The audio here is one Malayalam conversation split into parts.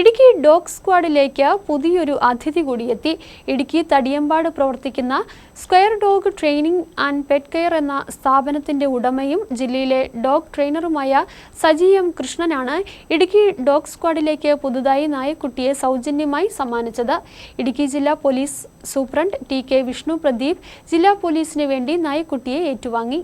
ഇടുക്കി ഡോഗ് സ്ക്വാഡിലേക്ക് പുതിയൊരു അതിഥി കൂടിയെത്തി ഇടുക്കി തടിയമ്പാട് പ്രവർത്തിക്കുന്ന square dog training and pet care എന്ന സ്ഥാപനത്തിന്റെ ഉടമയും ജില്ലയിലെ ഡോഗ് ട്രെയിനറുമായ സജി എം കൃഷ്ണനാണ് ഇടുക്കി ഡോഗ് സ്ക്വാഡിലേക്ക് പുതുതായി നായക്കുട്ടിയെ സൗജന്യമായി സമ്മാനിച്ചത്. ഇടുക്കി ജില്ലാ police superintendent T K Vishnu Pradeep ജില്ലാ പോലീസിന് വേണ്ടി നായക്കുട്ടിയെ ഏറ്റുവാങ്ങി.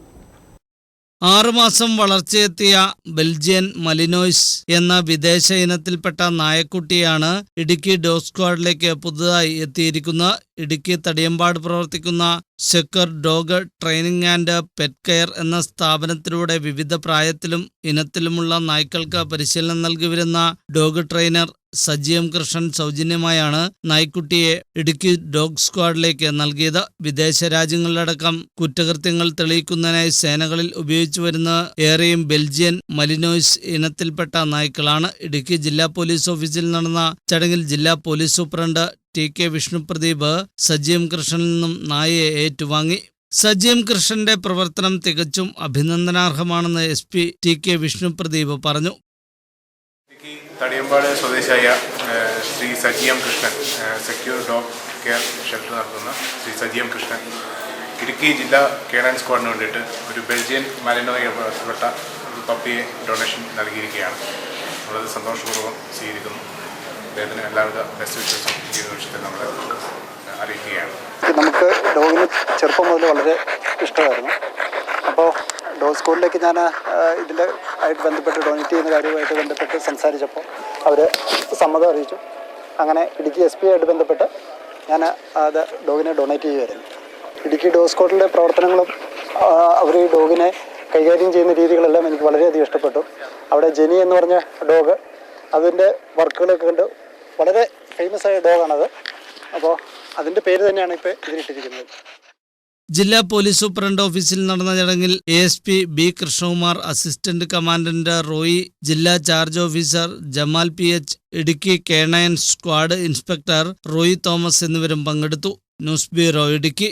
ആറുമാസം വളർച്ചയെത്തിയ ബെൽജിയൻ മലിനോയ്സ് എന്ന വിദേശ ഇനത്തിൽപ്പെട്ട നായക്കുട്ടിയാണ് ഇടുക്കി ഡോഗ് സ്ക്വാഡിലേക്ക് പുതുതായി എത്തിയിരിക്കുന്ന ഇടുക്കി തടിയമ്പാട് പ്രവർത്തിക്കുന്ന secure dog training and pet care എന്ന സ്ഥാപനത്തിലൂടെ വിവിധ പ്രായത്തിലും ഇനത്തിലുമുള്ള നായ്ക്കൾക്ക് പരിശീലനം നൽകി വരുന്ന ഡോഗ് ട്രെയിനർ സജീവം കൃഷ്ണൻ സൗജന്യമായാണ് നായ്ക്കുട്ടിയെ ഇടുക്കി ഡോഗ് സ്ക്വാഡിലേക്ക് നൽകിയത്. വിദേശ രാജ്യങ്ങളിലടക്കം കുറ്റകൃത്യങ്ങൾ തെളിയിക്കുന്നതിനായി സേനകളിൽ ഉപയോഗിച്ചു വരുന്ന ഏറെയും ബെൽജിയൻ മലിനോയ്സ് ഇനത്തിൽപ്പെട്ട നായ്ക്കളാണ് ഇടുക്കി ജില്ലാ പോലീസ് ഓഫീസിൽ നടന്ന ചടങ്ങിൽ ജില്ലാ police superintendent T K Vishnupradeep Sajeevam കൃഷ്ണനിൽ നിന്നും നായയെ ഏറ്റുവാങ്ങി. സജീവം കൃഷ്ണന്റെ പ്രവർത്തനം തികച്ചും അഭിനന്ദനാർഹമാണെന്ന് S P T K Vishnupradeep പറഞ്ഞു. തടിയമ്പാട് സ്വദേശിയായ Shri Sajiyam Krishnan secure dog care shelter നടത്തുന്ന ശ്രീ സജിയം കൃഷ്ണൻ. ഇടുക്കി ജില്ലാ കേണൻ സ്ക്വാഡിന് വേണ്ടിയിട്ട് ഒരു ബെൽജിയൻ മലിനോയെ ബന്ധപ്പെട്ട ഒരു പപ്പിയെ ഡൊണേഷൻ നൽകിയിരിക്കുകയാണ്. നമ്മളത് സന്തോഷപൂർവം സ്വീകരിക്കുന്നു. അദ്ദേഹത്തിന് എല്ലാവിധ ബെസ്റ്റ് വിശ്വാസം വിഷയത്തിൽ നമ്മൾ അറിയിക്കുകയാണ്. നമുക്ക് ഡോഗിന് ചെറുപ്പം മുതൽ വളരെ ഇഷ്ടമായിരുന്നു. അപ്പോൾ ഡോഗ് സ്കൂളിലേക്ക് ഞാൻ ഇതിന്റെ ആയിട്ട് ബന്ധപ്പെട്ട് ഡൊണേറ്റ് ചെയ്യുന്ന കാര്യവുമായിട്ട് ബന്ധപ്പെട്ട് സംസാരിച്ചപ്പോൾ അവർ സമ്മതം അറിയിച്ചു. അങ്ങനെ ഇടുക്കി എസ് പി ആയിട്ട് ബന്ധപ്പെട്ട് ഞാൻ അത് ഡോഗിനെ ഡൊണേറ്റ് ചെയ്യുമായിരുന്നു ഇടുക്കി ഡോഗ് സ്കോട്ടിലെ പ്രവർത്തനങ്ങളും അവർ ഈ ഡോഗിനെ കൈകാര്യം ചെയ്യുന്ന രീതികളെല്ലാം എനിക്ക് വളരെയധികം ഇഷ്ടപ്പെട്ടു. അവിടെ ജെനി എന്ന് പറഞ്ഞ ഡോഗ് അതിന്റെ വർക്കുകളൊക്കെ കണ്ട് വളരെ ഫേമസ് ആയ ഡോഗാണത്. അപ്പോൾ അതിന്റെ പേര് തന്നെയാണ് ഇപ്പോൾ ഇതിലിട്ടിരിക്കുന്നത്. ജില്ലാ പോലീസ് സൂപ്രണ്ട് ഓഫീസിൽ നടന്ന ചടങ്ങിൽ A S P B Krishnakumar assistant commandant Roy ജില്ലാ charge officer Jamal P H Idukki canine squad inspector Roy Thomas എന്നിവരും പങ്കെടുത്തു. News bureau Idukki.